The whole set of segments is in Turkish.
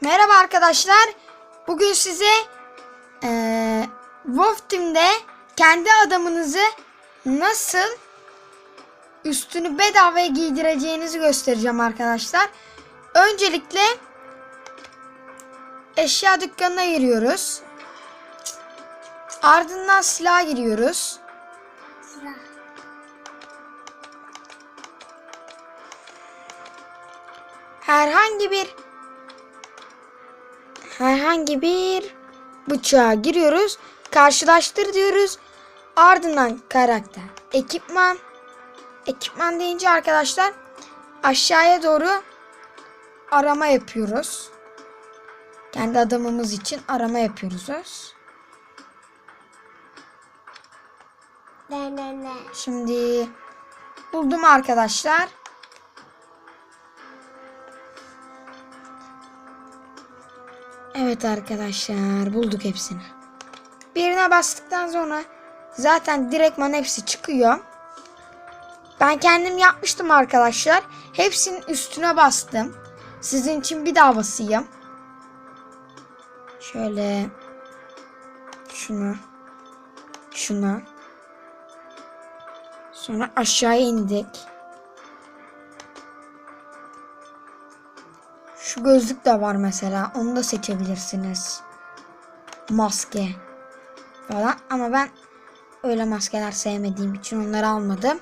Merhaba arkadaşlar. Bugün size eee Wolf Team'de kendi adamınızı nasıl üstünü bedavaya giydireceğinizi göstereceğim arkadaşlar. Öncelikle eşya dükkanına giriyoruz. Ardından silah giriyoruz. Herhangi bir herhangi bir bıçağa giriyoruz. Karşılaştır diyoruz. Ardından karakter, ekipman. Ekipman deyince arkadaşlar aşağıya doğru arama yapıyoruz. Kendi adamımız için arama yapıyoruz. Ne ne ne. Şimdi buldum arkadaşlar. Evet arkadaşlar bulduk hepsini. Birine bastıktan sonra zaten direktman hepsi çıkıyor. Ben kendim yapmıştım arkadaşlar. Hepsinin üstüne bastım. Sizin için bir daha basayım. Şöyle şunu şuna Sonra aşağıya indik. Şu gözlük de var mesela. Onu da seçebilirsiniz. Maske falan. Ama ben öyle maskeler sevmediğim için onları almadım.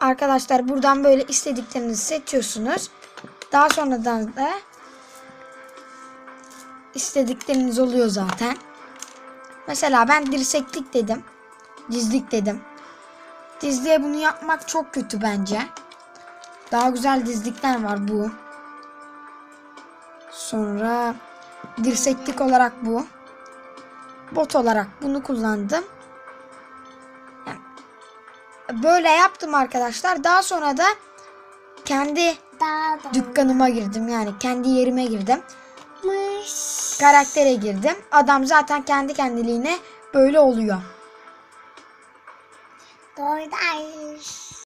Arkadaşlar buradan böyle istediklerinizi seçiyorsunuz. Daha sonradan da istedikleriniz oluyor zaten. Mesela ben dirseklik dedim. Dizlik dedim. Dizliğe bunu yapmak çok kötü bence. Daha güzel dizlikler var bu. Sonra dirseklik olarak bu. Bot olarak bunu kullandım. Böyle yaptım arkadaşlar. Daha sonra da kendi dükkanıma girdim. Yani kendi yerime girdim. Karaktere girdim. Adam zaten kendi kendiliğine böyle oluyor. Doğru